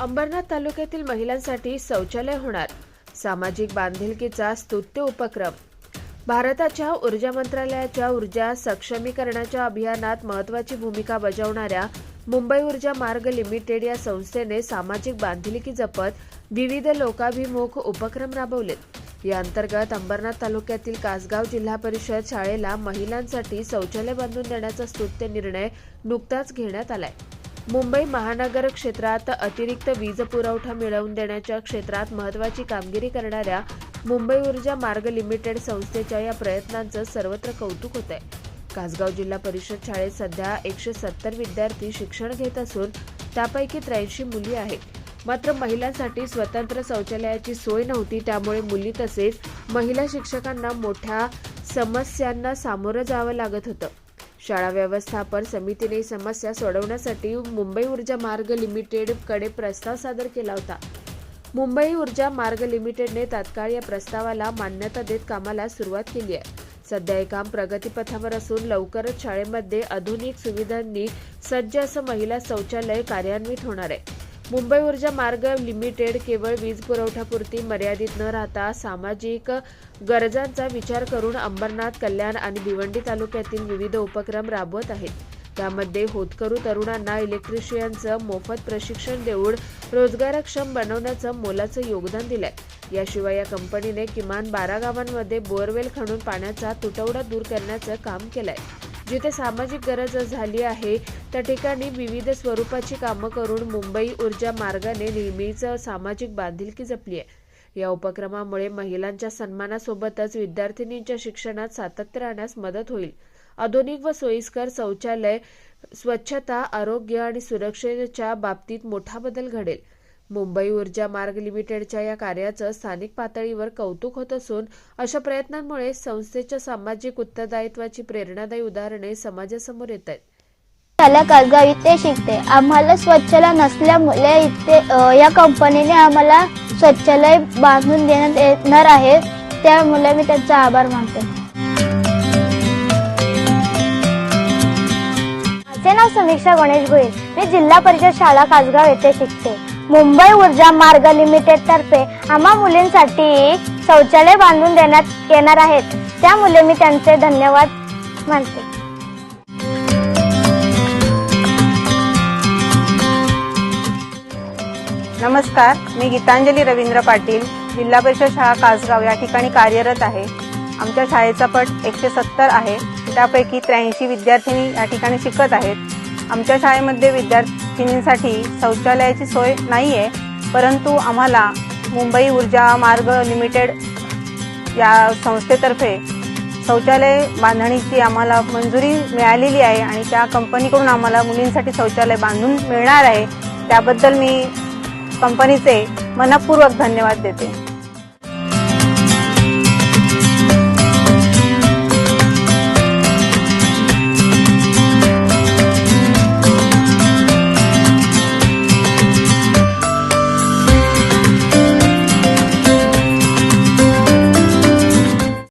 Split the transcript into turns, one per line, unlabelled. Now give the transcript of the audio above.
अंबरनाथ तालुक्यातील महिलांसाठी शौचालय होणार. सामाजिक बांधिलकीचा स्तुत्य उपक्रम. भारताच्या ऊर्जा मंत्रालयाच्या ऊर्जा सक्षमीकरणाच्या अभियानात महत्वाची भूमिका बजावणाऱ्या मुंबई ऊर्जा मार्ग लिमिटेड या संस्थेने सामाजिक बांधिलकी जपत विविध लोकाभिमुख उपक्रम राबवलेत. या अंतर्गत अंबरनाथ तालुक्यातील कासगाव जिल्हा परिषद शाळेला महिलांसाठी शौचालय बांधून देण्याचा स्तुत्य निर्णय नुकताच घेण्यात आलाय. मुंबई महानगर क्षेत्रात अतिरिक्त वीज पुरवठा मिळवून देण्याच्या क्षेत्रात महत्वाची कामगिरी करणाऱ्या मुंबई ऊर्जा मार्ग लिमिटेड संस्थेच्या या प्रयत्नांचं सर्वत्र कौतुक होत आहे कासगाव जिल्हा परिषद शाळेत सध्या एकशे सत्तर विद्यार्थी शिक्षण घेत असून त्यापैकी त्र्याऐंशी मुली आहेत. मात्र महिलांसाठी स्वतंत्र शौचालयाची सोय नव्हती त्यामुळे मुली तसेच महिला शिक्षकांना मोठ्या समस्यांना सामोरं जावं लागत होतं. शाळा व्यवस्थापन समितीने समस्या सोडवण्यासाठी मुंबई ऊर्जा मार्ग लिमिटेडकडे प्रस्ताव सादर केला होता. मुंबई ऊर्जा मार्ग लिमिटेडने तात्काळ या प्रस्तावाला मान्यता देत कामाला सुरुवात केली आहे. सध्या हे काम प्रगतीपथावर असून लवकरच शाळेमध्ये आधुनिक सुविधांनी सज्ज असं महिला शौचालय कार्यान्वित होणार आहे. मुंबई ऊर्जा मार्ग लिमिटेड केवळ वीज पुरवठापुरती मर्यादित न राहता सामाजिक गरजांचा विचार करून अंबरनाथ कल्याण आणि भिवंडी तालुक्यातील विविध उपक्रम राबवत आहेत. त्यामध्ये होतकरू तरुणांना इलेक्ट्रिशियनचं मोफत प्रशिक्षण देऊन रोजगारक्षम बनवण्याचं मोलाचं योगदान दिलंय. याशिवाय या कंपनीने किमान बारा गावांमध्ये बोअरवेल खणून पाण्याचा तुटवडा दूर करण्याचं काम केलंय. जिथे सामाजिक गरज झाली आहे त्या ठिकाणी विविध स्वरूपाची कामं करून मुंबई ऊर्जा मार्गाने नेहमीच सामाजिक बांधिलकी जपली आहे. या उपक्रमामुळे महिलांच्या सन्मानासोबतच विद्यार्थिनींच्या शिक्षणात सातत्य राहण्यास मदत होईल. आधुनिक व सोयीस्कर शौचालय स्वच्छता आरोग्य आणि सुरक्षेच्या बाबतीत मोठा बदल घडेल. मुंबई ऊर्जा मार्ग लिमिटेडच्या या कार्याचं स्थानिक पातळीवर कौतुक होत असून अशा प्रयत्नांमुळे संस्थेच्या सामाजिक उत्तरदायित्वाची प्रेरणादायी उदाहरणे समाजासमोर येत आहेत.
त्याला कासगाव इथे शिकते. आम्हाला स्वच्छला नसल्यामुळे इथे या कंपनीने आम्हाला स्वच्छालय बांधून देण्यात येणार आहे. त्यामुळे मी त्यांचा आभार मानते. माझे नाव समीक्षा गणेश गोयल मी जिल्हा परिषद शाळा कासगाव येथे शिकते. मुंबई ऊर्जा मार्ग लिमिटेड तर्फे आम्हा मुलींसाठी शौचालय बांधून देण्यात येणार आहेत. त्यामुळे मी त्यांचे धन्यवाद मानते.
नमस्कार मी गीतांजली रवींद्र पाटील जिल्हा परिषद शाळा कासगाव या ठिकाणी कार्यरत आहे. आमच्या शाळेचा पट एकशे सत्तर आहे. त्यापैकी त्र्याऐंशी विद्यार्थिनी या ठिकाणी शिकत आहेत. आमच्या शाळेमध्ये विद्यार्थी विद्यार्थिनींसाठी शौचालयाची सोय नाही आहे परंतु आम्हाला मुंबई ऊर्जा मार्ग लिमिटेड या संस्थेतर्फे शौचालय बांधणीची आम्हाला मंजुरी मिळालेली आहे आणि त्या कंपनीकडून आम्हाला मुलींसाठी शौचालय बांधून मिळणार आहे. त्याबद्दल मी कंपनीचे मनपूर्वक धन्यवाद देते.